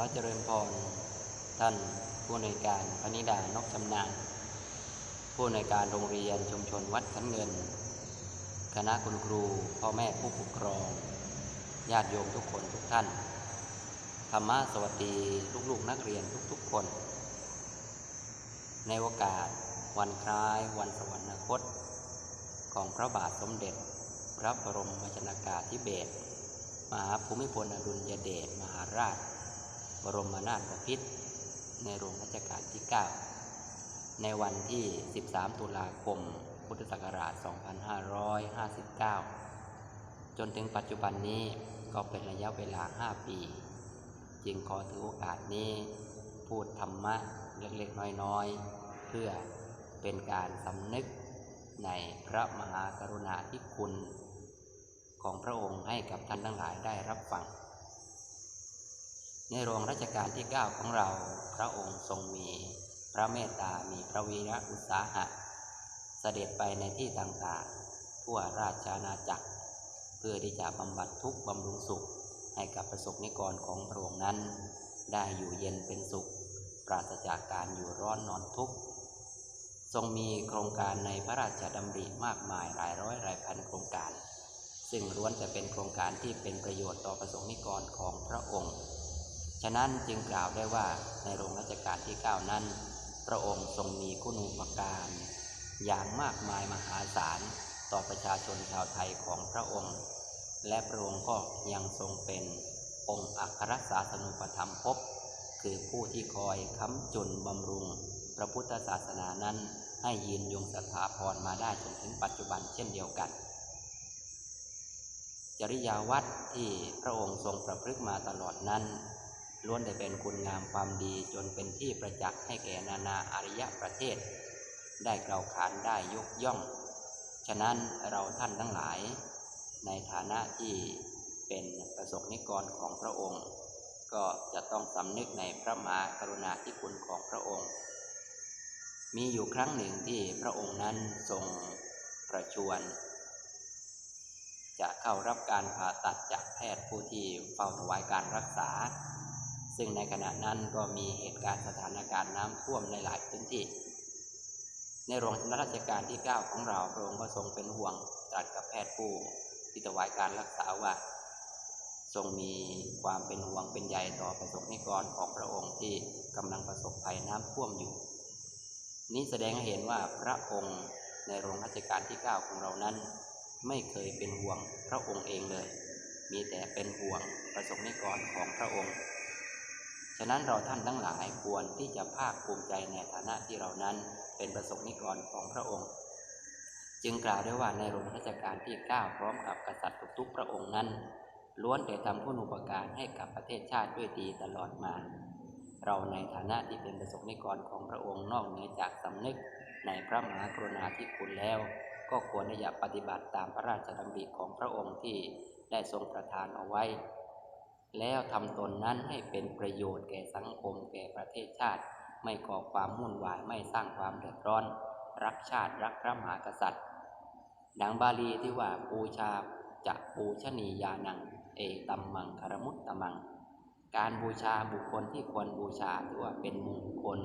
อเจริญพร ท่านผู้ในการพนิดานกชำนาญผู้ในการโรงเรียนชุมชนวัดขันเงิน คณะคุณครูพ่อแม่ผู้ปกครอง ญาติโยมทุกคนทุกท่าน ธรรมะสวัสดีลูกๆนักเรียนทุกๆคน ในโอกาสวันคล้ายวันสวรรคต ของพระบาทสมเด็จ พระบรมวชนากาธิเบศรมหาภูมิพลอดุลยเดชมหาราช บรมนาถบพิตรในหลวงรัชกาลที่ 9 ในวันที่ 13 ตุลาคม พุทธศักราช 2559 จนถึงปัจจุบันนี้ก็เป็นระยะเวลา 5 ปี จึงขอถือโอกาสนี้ พูดธรรมะเล็กๆ น้อยๆ เพื่อเป็นการสำนึกในพระมหากรุณาธิคุณ ของพระองค์ให้กับท่านทั้งหลายได้รับฟัง ในหลวงรัชกาลที่ 9 ของเราพระองค์ทรงมีพระเมตตา มีพระวีระอุตสาหะ เสด็จไปในที่ต่างๆ ทั่วราชอาณาจักร เพื่อที่จะบำบัดทุกข์บำรุงสุขให้กับประสบนิกรของพระองค์นั้น ได้อยู่เย็นเป็นสุข ปราศจากการอยู่ร้อนนอนทุกข์ทรงมีโครงการในพระราชดำริมากมายหลายร้อยหลายพันโครงการ ซึ่งล้วนจะเป็นโครงการที่เป็นประโยชน์ต่อประสงค์นิกรของพระองค์ ฉะนั้นจึงกล่าวได้ว่าในโรงรัชกาลที่ 9 นั้น พระองค์ทรงมีคุณูปการ อย่างมากมายมหาศาลต่อประชาชนชาวไทยของพระองค์ และพระองค์ก็ยังทรงเป็นองค์อัครศาสนุปธรรมภพคือผู้ที่คอยค้ำจุนบำรุง พระพุทธศาสนานั้นให้ยืนยงสถาพรมาได้จนถึงปัจจุบันเช่นเดียวกัน จริยาวัดที่พระองค์ทรงประพฤติมาตลอดนั้น ล้วนแต่เป็นคุณงามความดีจนเป็นที่ประจักษ์ให้แก่นานาอารยประเทศ ได้กล่าวขานได้ยกย่อง ฉะนั้นเราท่านทั้งหลาย ในฐานะที่เป็นประสบนิกรของพระองค์ ก็จะต้องสำนึกในพระมหากรุณาธิคุณของพระองค์ มีอยู่ครั้งหนึ่งที่พระองค์นั้นทรงประชวรจะเข้ารับการผ่าตัดจากแพทย์ผู้ที่เฝ้าถวายการรักษา ซึ่งในขณะนั้นก็มีเหตุการณ์สถานการณ์น้ำท่วมในหลายพื้นที่ ในหลวงรัชกาลที่ 9 ของเราพระองค์ก็ทรงเป็นห่วงตรัสกับแพทย์ผู้ที่ถวายการรักษาว่า ทรงมีความเป็นห่วงเป็นใยต่อประสบนิกรของพระองค์ที่กำลังประสบภัยน้ำท่วมอยู่ นี้แสดงให้เห็นว่าพระองค์ในหลวงรัชกาลที่ 9 ของเรานั้น ไม่เคยเป็นห่วงพระองค์เองเลย มีแต่เป็นห่วงประสบนิกรของพระองค์ ฉะนั้นเราท่านทั้งหลายควรที่จะภาคภูมิใจในฐานะที่เรานั้นเป็นประสบนิกรของพระองค์ จึงกล่าวได้ว่าในหลวงรัชกาลที่ 9 พร้อมกับกษัตริย์ทุกๆพระองค์นั้น ล้วนแต่ทำคุณูปการให้กับประเทศชาติด้วยดีตลอดมา เราในฐานะที่เป็นประสบนิกรของพระองค์นอกเหนือจากสำนึกในพระมหากรุณาธิคุณแล้ว ก็ควรที่จะปฏิบัติตามพระราชดำริของพระองค์ที่ได้ทรงประทานเอาไว้ แล้วทำตนนั้นให้เป็นประโยชน์แก่สังคมแก่ประเทศชาติ ไม่ก่อความวุ่นวายไม่สร้างความเดือดร้อน รักชาติรักพระมหากษัตริย์ ดังบาลีที่ว่าปูชาจะปูชนียานัง เอตัมมังคารมุตตมัง การบูชาบุคคลที่ควรบูชาถือว่าเป็นมงคล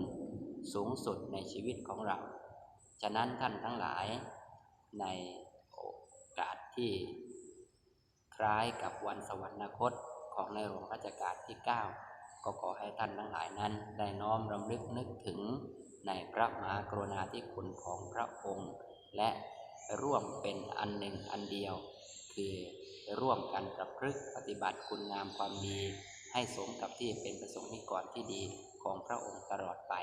สูงสุดในชีวิตของเรา ฉะนั้นท่านทั้งหลายในโอกาสที่ คล้ายกับวันสวรรคต ในหลวงรัชกาลที่ 9 ก็ขอให้ท่านทั้งหลายนั้น ได้น้อมรำลึกนึกถึงในพระมหากรุณาธิคุณของพระองค์ และร่วมเป็นอันหนึ่งอันเดียว คือร่วมกันประพฤติปฏิบัติคุณงามความดี ให้สมกับที่เป็นประสงค์นิกรที่ดีของพระองค์ตลอดไป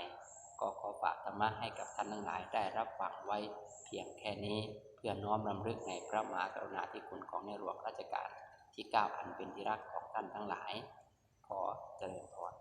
ก็ขอฝากธรรมะให้กับท่านทั้งหลายได้รับฟังไว้เพียงแค่นี้ เพื่อน้อมรำลึกในพระมหากรุณาธิคุณของในหลวงรัชกาล ที่ก้าวอันเป็นที่รักของท่านทั้งหลาย ขอเจริญพร